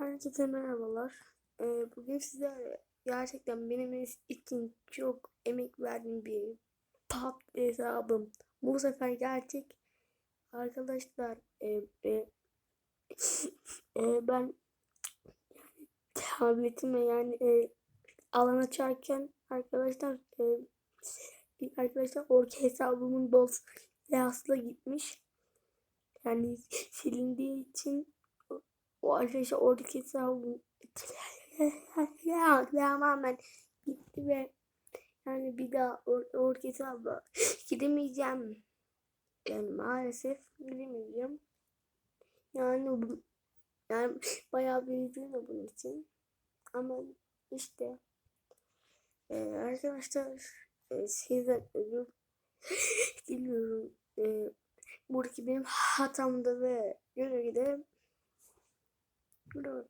Herkese merhabalar. Ee, bugün size gerçekten benim için çok emek verdiğim bir pub hesabım. Bu sefer gerçek arkadaşlar e, e, e, ben tabletime yani e, alan açarken arkadaşlar e, arkadaşlar orki hesabımın dosyasına gitmiş. Yani silindiği için o arkadaşlar oradaki hesabım tamamen gitti ve yani bir daha or oradaki hesaba gidemeyeceğim. Yani maalesef gidemeyeceğim. Yani bu- yani bayağı bir üzgünüm bunun için. Ama işte e, arkadaşlar e, sizden özür diliyorum. E, buradaki benim hatamda ve göre gidelim. Duro.